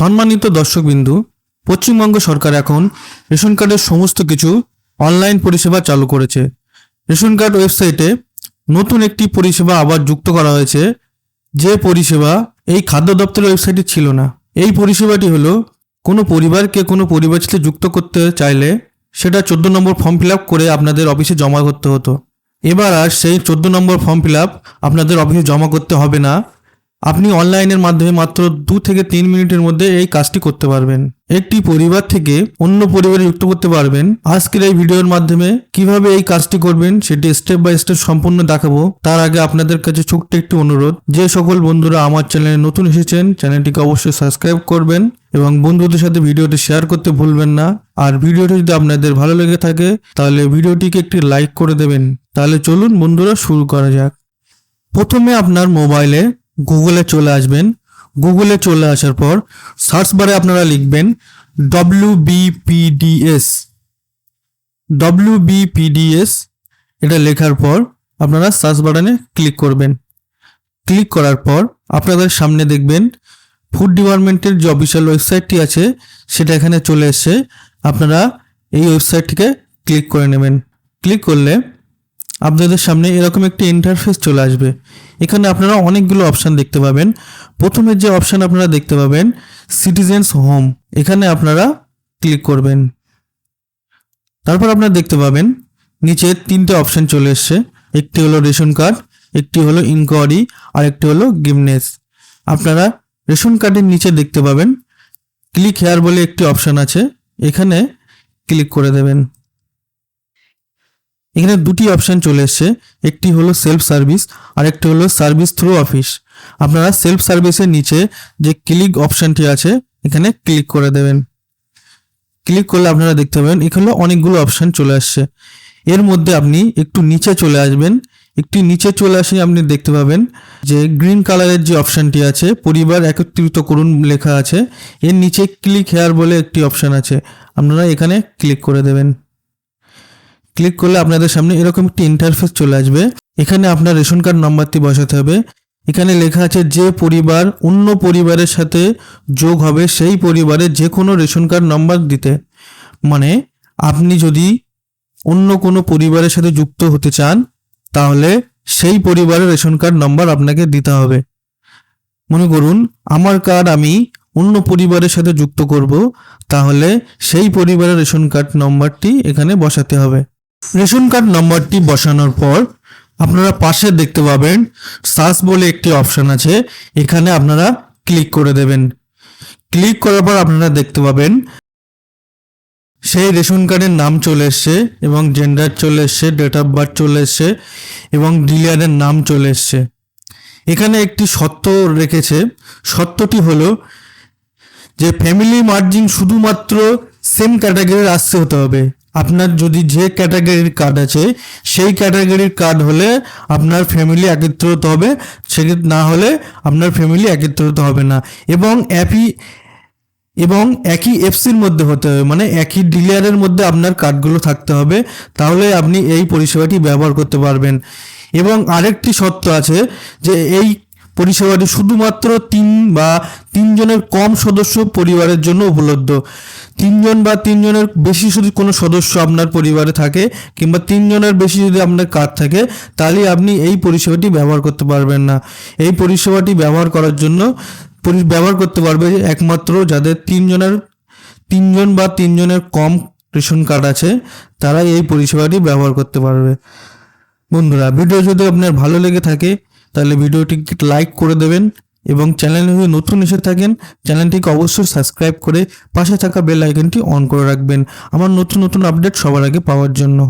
সম্মানিত দর্শকবিন্দু, পশ্চিমবঙ্গ সরকার এখন রেশন কার্ডের সমস্ত কিছু অনলাইন পরিষেবা চালু করেছে। রেশন কার্ড ওয়েবসাইটে নতুন একটি পরিষেবা আবার যুক্ত করা হয়েছে, যে পরিষেবা এই খাদ্য দপ্তরের ওয়েবসাইটে ছিল না। এই পরিষেবাটি হলো, কোনো পরিবারকে কোনো পরিবার সাথে যুক্ত করতে চাইলে সেটা চোদ্দ নম্বর ফর্ম ফিল করে আপনাদের অফিসে জমা করতে হতো। এবার আর সেই চোদ্দ নম্বর ফর্ম ফিল আপ আপনাদের অফিসে জমা করতে হবে না আপনি অনলাইনের মাধ্যমে মাত্র দু থেকে তিন মিনিটের মধ্যে এই কাজটি করতে পারবেন। একটি পরিবার থেকে অন্য পরিবারে যুক্ত করতে পারবেন। আজকের এই ভিডিওর মাধ্যমে কীভাবে এই কাজটি করবেন সেটি স্টেপ বাই স্টেপ সম্পূর্ণ দেখাবো। তার আগে আপনাদের কাছে ছোট্ট একটি অনুরোধ, যে সকল বন্ধুরা আমার চ্যানেলে নতুন এসেছেন, চ্যানেলটিকে অবশ্যই সাবস্ক্রাইব করবেন এবং বন্ধুদের সাথে ভিডিওটি শেয়ার করতে ভুলবেন না। আর ভিডিওটি যদি আপনাদের ভালো লেগে থাকে, তাহলে ভিডিওটিকে একটি লাইক করে দেবেন। তাহলে চলুন বন্ধুরা শুরু করা যাক। প্রথমে আপনার মোবাইলে গুগলে চলে আসবেন। গুগলে চলে আসার পর সার্চ বারে আপনারা লিখবেন ডব্লিউ বিপিডিএস ডব্লিউ বিপিডিএস এটা লেখার পর আপনারা সার্চ বাটনে ক্লিক করবেন। ক্লিক করার পর আপনাদের সামনে দেখবেন ফুড ডিপার্টমেন্টের যে অফিসিয়াল ওয়েবসাইটটি আছে, সেটা এখানে চলে এসছে আপনারা এই ওয়েবসাইটটিকে ক্লিক করে নেবেন। ক্লিক করলে আপনাদের সামনে এরকম একটি ইন্টারফেস চলে আসবে। এখানে আপনারা অনেকগুলো অপশান দেখতে পাবেন। প্রথমে যে অপশান আপনারা দেখতে পাবেন সিটিজেন্স হোম এখানে আপনারা ক্লিক করবেন। তারপর আপনারা দেখতে পাবেন, নিচে তিনটে অপশান চলে এসছে। একটি হলো রেশন কার্ড একটি হলো ইনকোয়ারি আর একটি হলো গিমনেস আপনারা রেশন কার্ডের নিচে দেখতে পাবেন। ক্লিক হেয়ার বলে একটি অপশান আছে। এখানে ক্লিক করে দেবেন। এখানে দুটি অপশান চলে এসছে। একটি হলো সেলফ সার্ভিস আর একটি হলো সার্ভিস থ্রু অফিস আপনারা সেলফ সার্ভিসের নিচে যে ক্লিক অপশনটি আছে, এখানে ক্লিক করে দেবেন। ক্লিক করলে আপনারা দেখতে পাবেন এখানে অনেকগুলো অপশান চলে আসছে। এর মধ্যে আপনি একটু নিচে চলে আসবেন। একটি নিচে চলে আসে আপনি দেখতে পাবেন যে গ্রিন কালারের যে অপশনটি আছে, পরিবার একত্রিত করুন লেখা আছে। এর নিচে ক্লিক হেয়ার বলে একটি অপশন আছে। আপনারা এখানে ক্লিক করে দেবেন। ক্লিক করলে আপনাদের সামনে এরকম একটি ইন্টারফেস চলে আসবে। এখানে আপনার রেশন কার্ড নাম্বারটি বসাতে হবে। এখানে লেখা আছে যে পরিবার অন্য পরিবারের সাথে যোগ হবে সেই পরিবারের যে কোনো রেশন কার্ড নাম্বার দিতে। মানে আপনি যদি অন্য কোনো পরিবারের সাথে যুক্ত হতে চান, তাহলে সেই পরিবারের রেশন কার্ড নাম্বার আপনাকে দিতে হবে। মনে করুন, আমার কার্ড আমি অন্য পরিবারের সাথে যুক্ত করব, তাহলে সেই পরিবারের রেশন কার্ড নম্বরটি এখানে বসাতে হবে। রেশন কার্ড নম্বরটি বসানোর পর আপনারা পাশে দেখতে পাবেন সার্চ বলে একটি অপশন আছে। এখানে আপনারা ক্লিক করে দেবেন। ক্লিক করার পর আপনারা দেখতে পাবেন সেই রেশন কার্ডের নাম চলে এসছে এবং জেন্ডার চলে এসছে ডেট অফ বার্থ চলে এসছে এবং ডিলারের নাম চলে এসছে। এখানে একটি সত্য রেখেছে। সত্যটি হলো যে ফ্যামিলি মার্জিং শুধুমাত্র সেম ক্যাটাগরির আসতে হতে হবে। আপনার যদি যে ক্যাটাগরির কার্ড আছে, সেই ক্যাটাগরির কার্ড হলে আপনার ফ্যামিলি একত্র হতে হবে সেক্ষেত্রে না হলে আপনার ফ্যামিলি একত্র হতে হবে না। এবং অ্যাপি এবং একই এফসির মধ্যে হতে হবে মানে একই ডিলারের মধ্যে আপনার কার্ডগুলো থাকতে হবে, তাহলে আপনি এই পরিষেবাটি ব্যবহার করতে পারবেন। এবং আরেকটি শর্ত আছে যে এই পরিষেবাটি শুধুমাত্র তিন বা তিনজনের কম সদস্য পরিবারের জন্য উপলব্ধ। তিনজন বা তিনজনের বেশি যদি কোনো সদস্য আপনার পরিবারে থাকে কিংবা তিনজনের বেশি যদি আপনার কার্ড থাকে, তাহলে আপনি এই পরিষেবাটি ব্যবহার করতে পারবেন না। এই পরিষেবাটি ব্যবহার করার জন্য ব্যবহার করতে পারবে একমাত্র যাদের তিনজনের, তিনজন বা তিনজনের কম রেশন কার্ড আছে, তারাই এই পরিষেবাটি ব্যবহার করতে পারবে। বন্ধুরা, ভিডিও যদি আপনার ভালো লেগে থাকে তাহলে ভিডিওটি লাইক করে দেবেন এবং চ্যানেলে যদি নতুন এসে থাকেন চ্যানেলটিকে অবশ্যই সাবস্ক্রাইব করে পাশে থাকা বেল আইকনটি অন করে রাখবেন। আমার নতুন নতুন আপডেট সবার আগে পাওয়ার জন্য।